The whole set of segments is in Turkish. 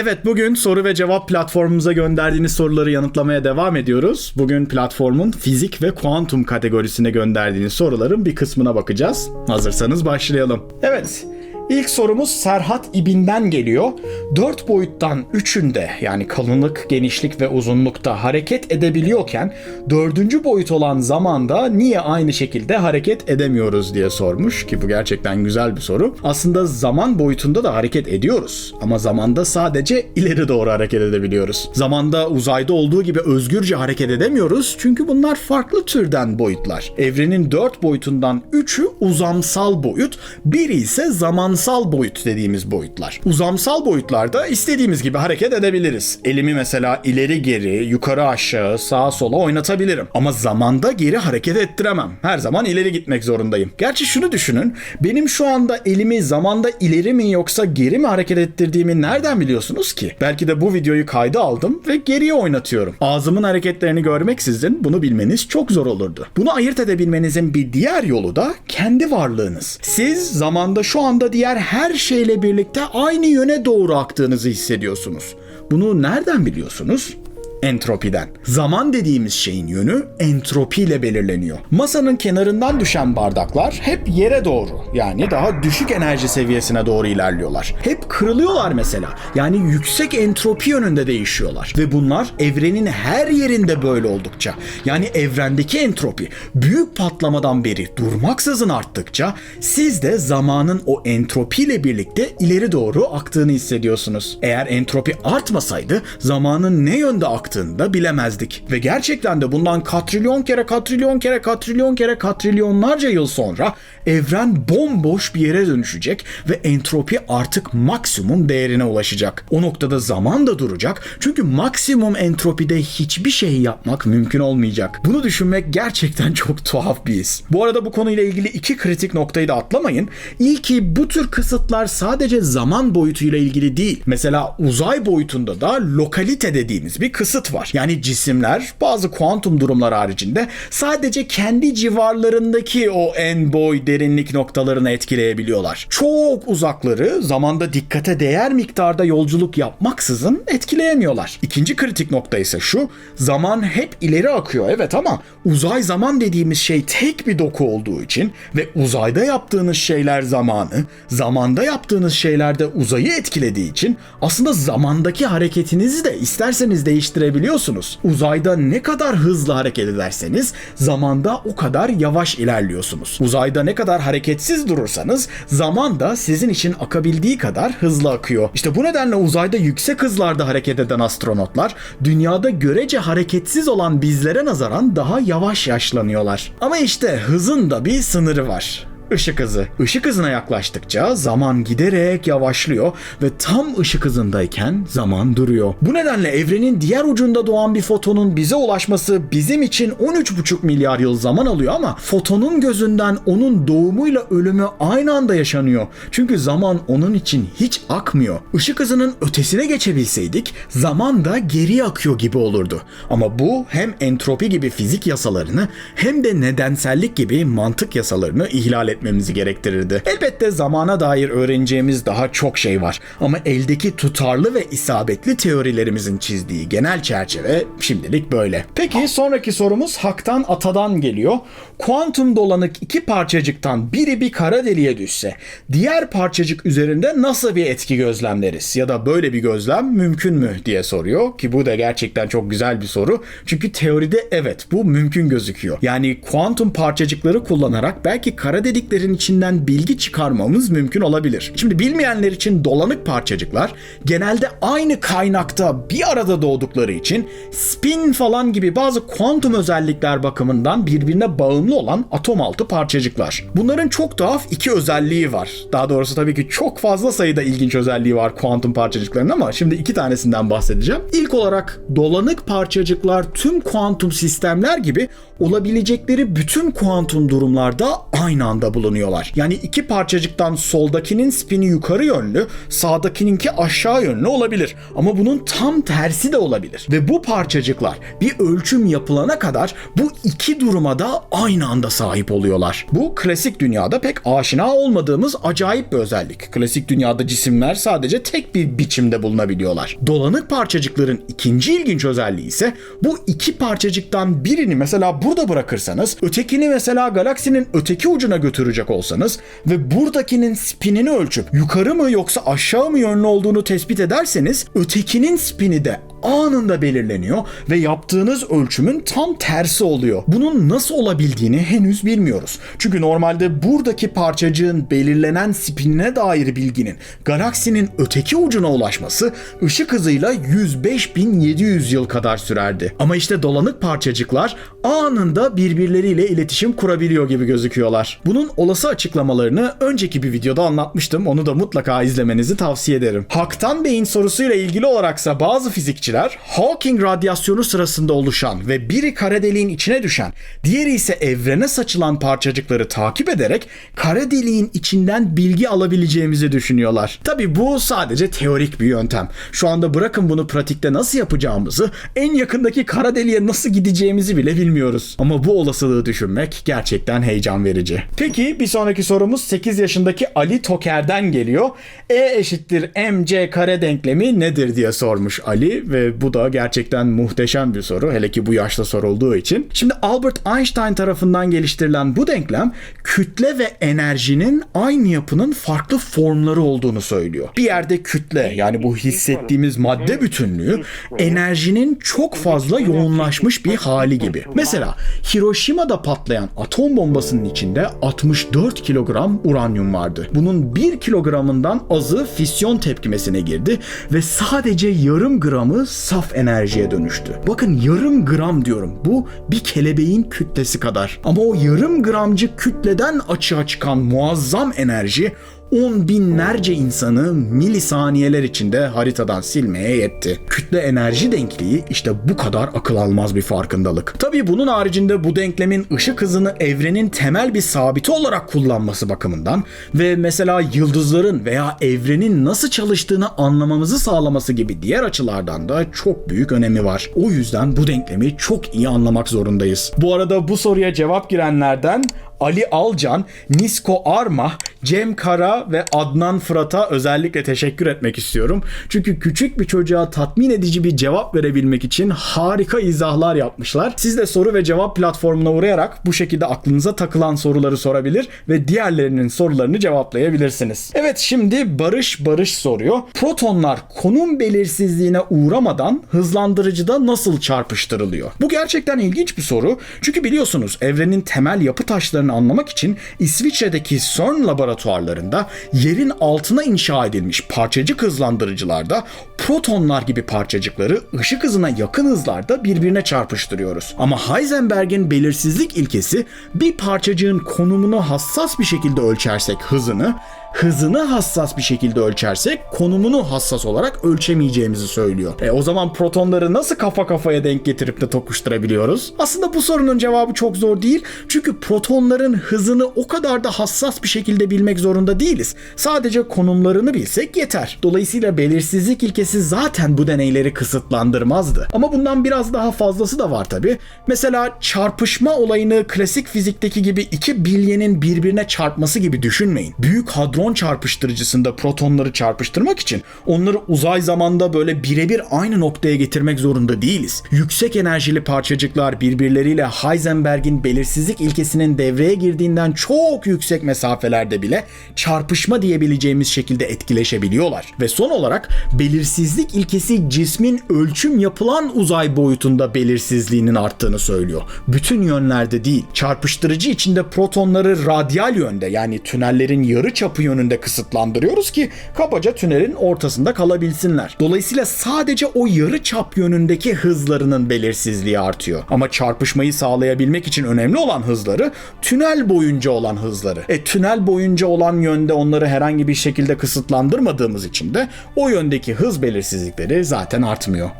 Evet bugün soru ve cevap platformumuza gönderdiğiniz soruları yanıtlamaya devam ediyoruz. Bugün platformun fizik ve kuantum kategorisine gönderdiğiniz soruların bir kısmına bakacağız. Hazırsanız başlayalım. Evet. İlk sorumuz Serhat İbin'den geliyor. Dört boyuttan üçünde yani kalınlık, genişlik ve uzunlukta hareket edebiliyorken dördüncü boyut olan zamanda niye aynı şekilde hareket edemiyoruz diye sormuş ki bu gerçekten güzel bir soru. Aslında zaman boyutunda da hareket ediyoruz ama zamanda sadece ileri doğru hareket edebiliyoruz. Zamanda uzayda olduğu gibi özgürce hareket edemiyoruz çünkü bunlar farklı türden boyutlar. Evrenin dört boyutundan üçü uzamsal boyut, biri ise zamansal boyut dediğimiz boyutlar. Uzamsal boyutlarda istediğimiz gibi hareket edebiliriz. Elimi mesela ileri geri, yukarı aşağı, sağa sola oynatabilirim. Ama zamanda geri hareket ettiremem. Her zaman ileri gitmek zorundayım. Gerçi şunu düşünün. Benim şu anda elimi zamanda ileri mi yoksa geri mi hareket ettirdiğimi nereden biliyorsunuz ki? Belki de bu videoyu kayda aldım ve geriye oynatıyorum. Ağzımın hareketlerini görmeksizin bunu bilmeniz çok zor olurdu. Bunu ayırt edebilmenizin bir diğer yolu da kendi varlığınız. Siz zamanda şu anda diğer her şeyle birlikte aynı yöne doğru aktığınızı hissediyorsunuz. Bunu nereden biliyorsunuz? Entropiden. Zaman dediğimiz şeyin yönü entropiyle belirleniyor. Masanın kenarından düşen bardaklar hep yere doğru yani daha düşük enerji seviyesine doğru ilerliyorlar. Hep kırılıyorlar mesela. Yani yüksek entropi yönünde değişiyorlar. Ve bunlar evrenin her yerinde böyle oldukça yani evrendeki entropi büyük patlamadan beri durmaksızın arttıkça siz de zamanın o entropiyle birlikte ileri doğru aktığını hissediyorsunuz. Eğer entropi artmasaydı zamanın ne yönde aktığını baktığında bilemezdik. Ve gerçekten de bundan katrilyon kere katrilyon kere katrilyon kere katrilyonlarca yıl sonra evren bomboş bir yere dönüşecek ve entropi artık maksimum değerine ulaşacak. O noktada zaman da duracak çünkü maksimum entropide hiçbir şey yapmak mümkün olmayacak. Bunu düşünmek gerçekten çok tuhaf bir his. Bu arada bu konuyla ilgili iki kritik noktayı da atlamayın. İlki bu tür kısıtlar sadece zaman boyutuyla ilgili değil. Mesela uzay boyutunda da lokalite dediğimiz bir kısıt var. Yani cisimler bazı kuantum durumlar haricinde sadece kendi civarlarındaki o en boy derinlik noktalarını etkileyebiliyorlar. Çok uzakları zamanda dikkate değer miktarda yolculuk yapmaksızın etkileyemiyorlar. İkinci kritik nokta ise şu. Zaman hep ileri akıyor evet ama uzay zaman dediğimiz şey tek bir doku olduğu için ve uzayda yaptığınız şeyler zamanı, zamanda yaptığınız şeyler de uzayı etkilediği için aslında zamandaki hareketinizi de isterseniz değiştirebiliyorsunuz. Uzayda ne kadar hızlı hareket ederseniz zamanda o kadar yavaş ilerliyorsunuz. Uzayda ne kadar hareketsiz durursanız zaman da sizin için akabildiği kadar hızlı akıyor. İşte bu nedenle uzayda yüksek hızlarda hareket eden astronotlar dünyada görece hareketsiz olan bizlere nazaran daha yavaş yaşlanıyorlar. Ama işte hızın da bir sınırı var. Işık hızı. Işık hızına yaklaştıkça zaman giderek yavaşlıyor ve tam ışık hızındayken zaman duruyor. Bu nedenle evrenin diğer ucunda doğan bir fotonun bize ulaşması bizim için 13,5 milyar yıl zaman alıyor ama fotonun gözünden onun doğumuyla ölümü aynı anda yaşanıyor. Çünkü zaman onun için hiç akmıyor. Işık hızının ötesine geçebilseydik zaman da geri akıyor gibi olurdu. Ama bu hem entropi gibi fizik yasalarını hem de nedensellik gibi mantık yasalarını ihlal etmemizi gerektirirdi. Elbette zamana dair öğreneceğimiz daha çok şey var ama eldeki tutarlı ve isabetli teorilerimizin çizdiği genel çerçeve şimdilik böyle. Peki sonraki sorumuz Hak'tan Ata'dan geliyor. Kuantum dolanık iki parçacıktan biri bir kara deliğe düşse diğer parçacık üzerinde nasıl bir etki gözlemleriz ya da böyle bir gözlem mümkün mü diye soruyor ki bu da gerçekten çok güzel bir soru. Çünkü teoride evet bu mümkün gözüküyor. Yani kuantum parçacıkları kullanarak belki kara deliklerin içinden bilgi çıkarmamız mümkün olabilir. Şimdi bilmeyenler için dolanık parçacıklar genelde aynı kaynakta bir arada doğdukları için spin falan gibi bazı kuantum özellikler bakımından birbirine bağımlı olan atom altı parçacıklar. Bunların çok tuhaf iki özelliği var. Daha doğrusu tabii ki çok fazla sayıda ilginç özelliği var kuantum parçacıkların ama şimdi iki tanesinden bahsedeceğim. İlk olarak dolanık parçacıklar tüm kuantum sistemler gibi olabilecekleri bütün kuantum durumlarda aynı anda bulunuyorlar. Yani iki parçacıktan soldakinin spini yukarı yönlü, sağdakininki aşağı yönlü olabilir. Ama bunun tam tersi de olabilir. Ve bu parçacıklar bir ölçüm yapılana kadar bu iki duruma da aynı anda sahip oluyorlar. Bu klasik dünyada pek aşina olmadığımız acayip bir özellik. Klasik dünyada cisimler sadece tek bir biçimde bulunabiliyorlar. Dolanık parçacıkların ikinci ilginç özelliği ise bu iki parçacıktan birini mesela burada bırakırsanız, ötekini mesela galaksinin öteki ucuna götürecek olsanız ve buradakinin spinini ölçüp yukarı mı yoksa aşağı mı yönlü olduğunu tespit ederseniz ötekinin spini de anında belirleniyor ve yaptığınız ölçümün tam tersi oluyor. Bunun nasıl olabildiğini henüz bilmiyoruz. Çünkü normalde buradaki parçacığın belirlenen spinine dair bilginin galaksinin öteki ucuna ulaşması ışık hızıyla 105.700 yıl kadar sürerdi. Ama işte dolanık parçacıklar anında birbirleriyle iletişim kurabiliyor gibi gözüküyorlar. Bunun olası açıklamalarını önceki bir videoda anlatmıştım. Onu da mutlaka izlemenizi tavsiye ederim. Haktan Bey'in sorusuyla ilgili olaraksa bazı fizikçiler Hawking radyasyonu sırasında oluşan ve biri kara deliğin içine düşen, diğeri ise evrene saçılan parçacıkları takip ederek kara deliğin içinden bilgi alabileceğimizi düşünüyorlar. Tabi bu sadece teorik bir yöntem. Şu anda bırakın bunu pratikte nasıl yapacağımızı, en yakındaki kara deliğe nasıl gideceğimizi bile bilmiyoruz. Ama bu olasılığı düşünmek gerçekten heyecan verici. Peki bir sonraki sorumuz 8 yaşındaki Ali Toker'den geliyor. E eşittir mc kare denklemi nedir diye sormuş Ali ve bu da gerçekten muhteşem bir soru. Hele ki bu yaşta sorulduğu için. Şimdi Albert Einstein tarafından geliştirilen bu denklem kütle ve enerjinin aynı yapının farklı formları olduğunu söylüyor. Bir yerde kütle yani bu hissettiğimiz madde bütünlüğü enerjinin çok fazla yoğunlaşmış bir hali gibi. Mesela Hiroşima'da patlayan atom bombasının içinde 64 kilogram uranyum vardı. Bunun 1 kilogramından azı fisyon tepkimesine girdi ve sadece yarım gramı saf enerjiye dönüştü. Bakın yarım gram diyorum. Bu bir kelebeğin kütlesi kadar. Ama o yarım gramcık kütleden açığa çıkan muazzam enerji on binlerce insanı milisaniyeler içinde haritadan silmeye yetti. Kütle enerji denkliği işte bu kadar akıl almaz bir farkındalık. Tabii bunun haricinde bu denklemin ışık hızını evrenin temel bir sabiti olarak kullanması bakımından ve mesela yıldızların veya evrenin nasıl çalıştığını anlamamızı sağlaması gibi diğer açılardan da çok büyük önemi var. O yüzden bu denklemi çok iyi anlamak zorundayız. Bu arada bu soruya cevap girenlerden Ali Alcan, Nisko Armah, Cem Kara ve Adnan Fırat'a özellikle teşekkür etmek istiyorum. Çünkü küçük bir çocuğa tatmin edici bir cevap verebilmek için harika izahlar yapmışlar. Siz de soru ve cevap platformuna uğrayarak bu şekilde aklınıza takılan soruları sorabilir ve diğerlerinin sorularını cevaplayabilirsiniz. Evet şimdi Barış Barış soruyor. Protonlar konum belirsizliğine uğramadan hızlandırıcıda nasıl çarpıştırılıyor? Bu gerçekten ilginç bir soru. Çünkü biliyorsunuz evrenin temel yapı taşlarını anlamak için İsviçre'deki CERN laboratuvarlarında yerin altına inşa edilmiş parçacık hızlandırıcılarda protonlar gibi parçacıkları ışık hızına yakın hızlarda birbirine çarpıştırıyoruz. Ama Heisenberg'in belirsizlik ilkesi bir parçacığın konumunu hassas bir şekilde ölçersek hızını, hızını hassas bir şekilde ölçersek konumunu hassas olarak ölçemeyeceğimizi söylüyor. E o zaman protonları nasıl kafa kafaya denk getirip de tokuşturabiliyoruz? Aslında bu sorunun cevabı çok zor değil. Çünkü protonların hızını o kadar da hassas bir şekilde bilmek zorunda değiliz. Sadece konumlarını bilsek yeter. Dolayısıyla belirsizlik ilkesi zaten bu deneyleri kısıtlandırmazdı. Ama bundan biraz daha fazlası da var tabi. Mesela çarpışma olayını klasik fizikteki gibi iki bilyenin birbirine çarpması gibi düşünmeyin. Büyük hadron çarpıştırıcısında protonları çarpıştırmak için onları uzay zamanda böyle birebir aynı noktaya getirmek zorunda değiliz. Yüksek enerjili parçacıklar birbirleriyle Heisenberg'in belirsizlik ilkesinin devreye girdiğinden çok yüksek mesafelerde bile çarpışma diyebileceğimiz şekilde etkileşebiliyorlar. Ve son olarak belirsizlik ilkesi cismin ölçüm yapılan uzay boyutunda belirsizliğinin arttığını söylüyor. Bütün yönlerde değil. Çarpıştırıcı içinde protonları radyal yönde yani tünellerin yarı çapı yönünde kısıtlandırıyoruz ki kabaca tünelin ortasında kalabilsinler. Dolayısıyla sadece o yarı çap yönündeki hızlarının belirsizliği artıyor. Ama çarpışmayı sağlayabilmek için önemli olan hızları tünel boyunca olan hızları. E tünel boyunca olan yönde onları herhangi bir şekilde kısıtlandırmadığımız için de o yöndeki hız belirsizlikleri zaten artmıyor.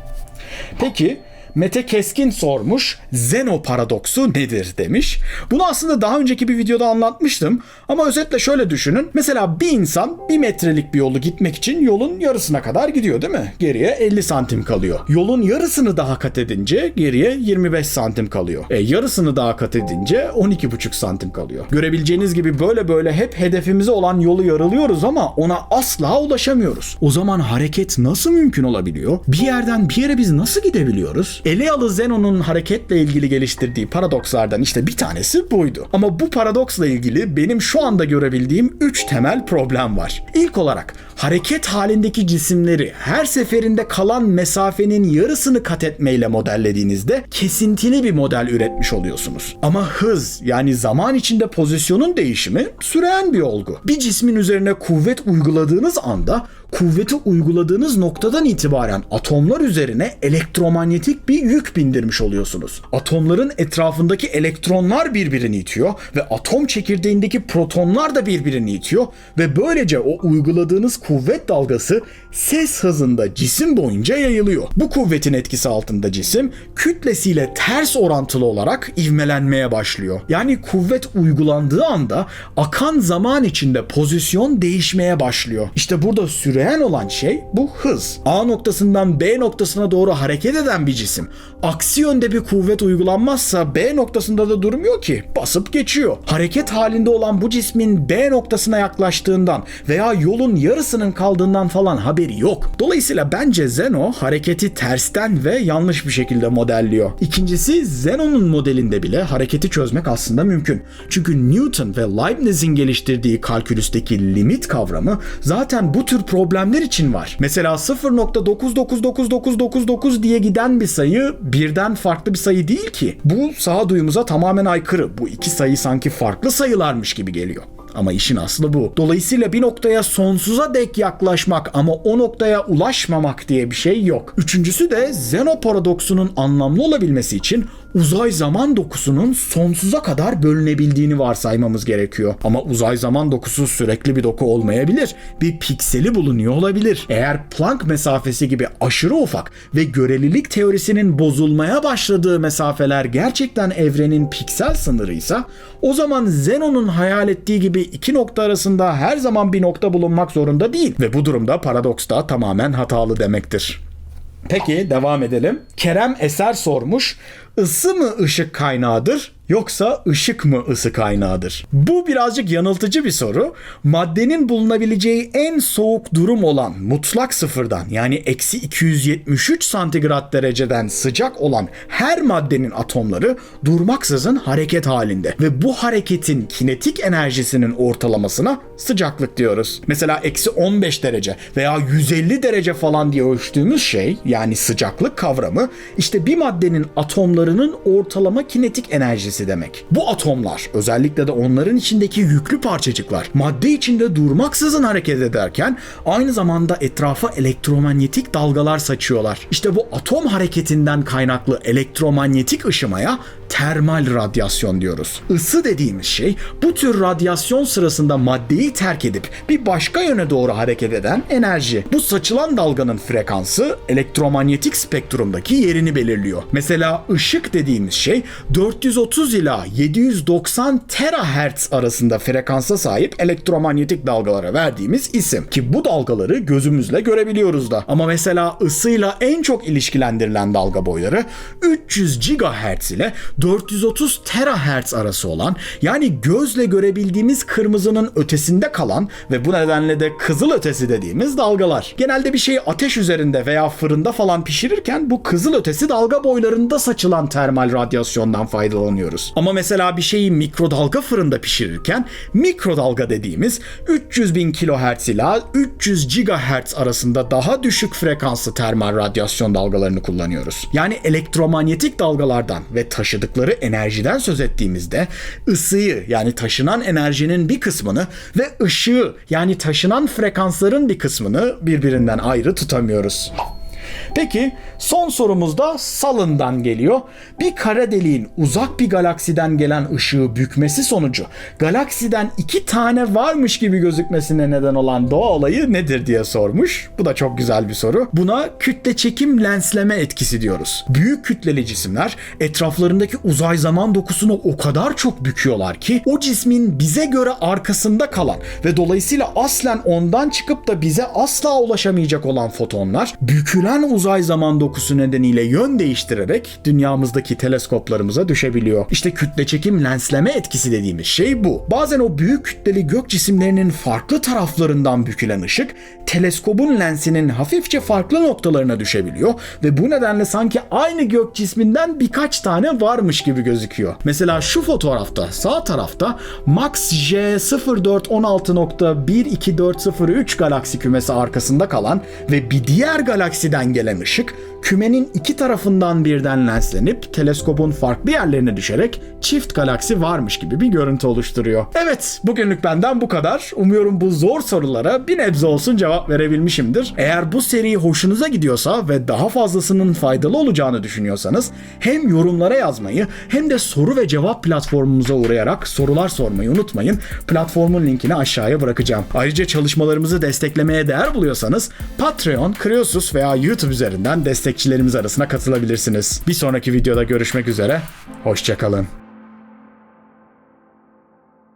Peki Mete Keskin sormuş. Zeno paradoksu nedir demiş. Bunu aslında daha önceki bir videoda anlatmıştım. Ama özetle şöyle düşünün. Mesela bir insan bir metrelik bir yolu gitmek için yolun yarısına kadar gidiyor değil mi? Geriye 50 santim kalıyor. Yolun yarısını daha kat edince geriye 25 santim kalıyor. E yarısını daha kat edince 12,5 santim kalıyor. Görebileceğiniz gibi böyle böyle hep hedefimize olan yolu yarılıyoruz ama ona asla ulaşamıyoruz. O zaman hareket nasıl mümkün olabiliyor? Bir yerden bir yere biz nasıl gidebiliyoruz? Elealı Zenon'un hareketle ilgili geliştirdiği paradokslardan işte bir tanesi buydu. Ama bu paradoksla ilgili benim şu anda görebildiğim 3 temel problem var. İlk olarak hareket halindeki cisimleri her seferinde kalan mesafenin yarısını kat etmeyle modellediğinizde kesintili bir model üretmiş oluyorsunuz. Ama hız yani zaman içinde pozisyonun değişimi süren bir olgu. Bir cismin üzerine kuvvet uyguladığınız anda kuvveti uyguladığınız noktadan itibaren atomlar üzerine elektromanyetik bir yük bindirmiş oluyorsunuz. Atomların etrafındaki elektronlar birbirini itiyor ve atom çekirdeğindeki protonlar da birbirini itiyor ve böylece o uyguladığınız kuvvet dalgası ses hızında cisim boyunca yayılıyor. Bu kuvvetin etkisi altında cisim kütlesiyle ters orantılı olarak ivmelenmeye başlıyor. Yani kuvvet uygulandığı anda akan zaman içinde pozisyon değişmeye başlıyor. İşte burada süreyen olan şey bu hız. A noktasından B noktasına doğru hareket eden bir cisim. Aksi yönde bir kuvvet uygulanmazsa B noktasında da durmuyor ki. Basıp geçiyor. Hareket halinde olan bu cismin B noktasına yaklaştığından veya yolun yarısının kaldığından falan haberi yok. Dolayısıyla bence Zeno hareketi tersten ve yanlış bir şekilde modelliyor. İkincisi Zeno'nun modelinde bile hareketi çözmek aslında mümkün. Çünkü Newton ve Leibniz'in geliştirdiği kalkülüsteki limit kavramı zaten bu tür problemler için var. Mesela 0.999999 diye giden bir sayı birden farklı bir sayı değil ki. Bu sağduyumuza tamamen aykırı. Bu iki sayı sanki farklı sayılarmış gibi geliyor. Ama işin aslı bu. Dolayısıyla bir noktaya sonsuza dek yaklaşmak ama o noktaya ulaşmamak diye bir şey yok. Üçüncüsü de Zeno paradoksunun anlamlı olabilmesi için uzay zaman dokusunun sonsuza kadar bölünebildiğini varsaymamız gerekiyor. Ama uzay zaman dokusu sürekli bir doku olmayabilir. Bir pikseli bulunuyor olabilir. Eğer Planck mesafesi gibi aşırı ufak ve görelilik teorisinin bozulmaya başladığı mesafeler gerçekten evrenin piksel sınırıysa o zaman Zeno'nun hayal ettiği gibi iki nokta arasında her zaman bir nokta bulunmak zorunda değil ve bu durumda paradoks da tamamen hatalı demektir. Peki devam edelim. Kerem Eser sormuş. Isı mı ışık kaynağıdır yoksa ışık mı ısı kaynağıdır? Bu birazcık yanıltıcı bir soru. Maddenin bulunabileceği en soğuk durum olan mutlak sıfırdan yani eksi 273 santigrat dereceden sıcak olan her maddenin atomları durmaksızın hareket halinde ve bu hareketin kinetik enerjisinin ortalamasına sıcaklık diyoruz. Mesela eksi 15 derece veya 150 derece falan diye ölçtüğümüz şey yani sıcaklık kavramı işte bir maddenin atomlarının ortalama kinetik enerjisi demek. Bu atomlar özellikle de onların içindeki yüklü parçacıklar madde içinde durmaksızın hareket ederken aynı zamanda etrafa elektromanyetik dalgalar saçıyorlar. İşte bu atom hareketinden kaynaklı elektromanyetik ışımaya termal radyasyon diyoruz. Isı dediğimiz şey bu tür radyasyon sırasında maddeyi terk edip bir başka yöne doğru hareket eden enerji. Bu saçılan dalganın frekansı elektromanyetik spektrumdaki yerini belirliyor. Mesela ışık dediğimiz şey 430 ila 790 terahertz arasında frekansa sahip elektromanyetik dalgalara verdiğimiz isim. Ki bu dalgaları gözümüzle görebiliyoruz da. Ama mesela ısıyla en çok ilişkilendirilen dalga boyları 300 GHz ile 430 terahertz arası olan yani gözle görebildiğimiz kırmızının ötesinde kalan ve bu nedenle de kızıl ötesi dediğimiz dalgalar. Genelde bir şeyi ateş üzerinde veya fırında falan pişirirken bu kızıl ötesi dalga boylarında saçılan termal radyasyondan faydalanıyoruz. Ama mesela bir şeyi mikrodalga fırında pişirirken mikrodalga dediğimiz 300 bin kilohertz ila 300 gigahertz arasında daha düşük frekanslı termal radyasyon dalgalarını kullanıyoruz. Yani elektromanyetik dalgalardan ve taşıdıkları enerjiden söz ettiğimizde ısıyı yani taşınan enerjinin bir kısmını ve ışığı yani taşınan frekansların bir kısmını birbirinden ayrı tutamıyoruz. Peki son sorumuz da Salın'dan geliyor. Bir kara deliğin uzak bir galaksiden gelen ışığı bükmesi sonucu galaksiden iki tane varmış gibi gözükmesine neden olan doğa olayı nedir diye sormuş. Bu da çok güzel bir soru. Buna kütle çekim lensleme etkisi diyoruz. Büyük kütleli cisimler etraflarındaki uzay zaman dokusunu o kadar çok büküyorlar ki o cismin bize göre arkasında kalan ve dolayısıyla aslen ondan çıkıp da bize asla ulaşamayacak olan fotonlar bükülen uzay zaman dokusu nedeniyle yön değiştirerek dünyamızdaki teleskoplarımıza düşebiliyor. İşte kütle çekim lensleme etkisi dediğimiz şey bu. Bazen o büyük kütleli gök cisimlerinin farklı taraflarından bükülen ışık teleskobun lensinin hafifçe farklı noktalarına düşebiliyor ve bu nedenle sanki aynı gök cisminden birkaç tane varmış gibi gözüküyor. Mesela şu fotoğrafta sağ tarafta Max J0416.12403 galaksi kümesi arkasında kalan ve bir diğer galaksiden gelen ışık kümenin iki tarafından birden lenslenip teleskopun farklı yerlerine düşerek çift galaksi varmış gibi bir görüntü oluşturuyor. Evet, bugünlük benden bu kadar. Umuyorum bu zor sorulara bir nebze olsun cevap verebilmişimdir. Eğer bu seri hoşunuza gidiyorsa ve daha fazlasının faydalı olacağını düşünüyorsanız hem yorumlara yazmayı hem de soru ve cevap platformumuza uğrayarak sorular sormayı unutmayın. Platformun linkini aşağıya bırakacağım. Ayrıca çalışmalarımızı desteklemeye değer buluyorsanız Patreon, Kreosus veya YouTube üzerinden destekçilerimiz arasına katılabilirsiniz. Bir sonraki videoda görüşmek üzere. Hoşçakalın.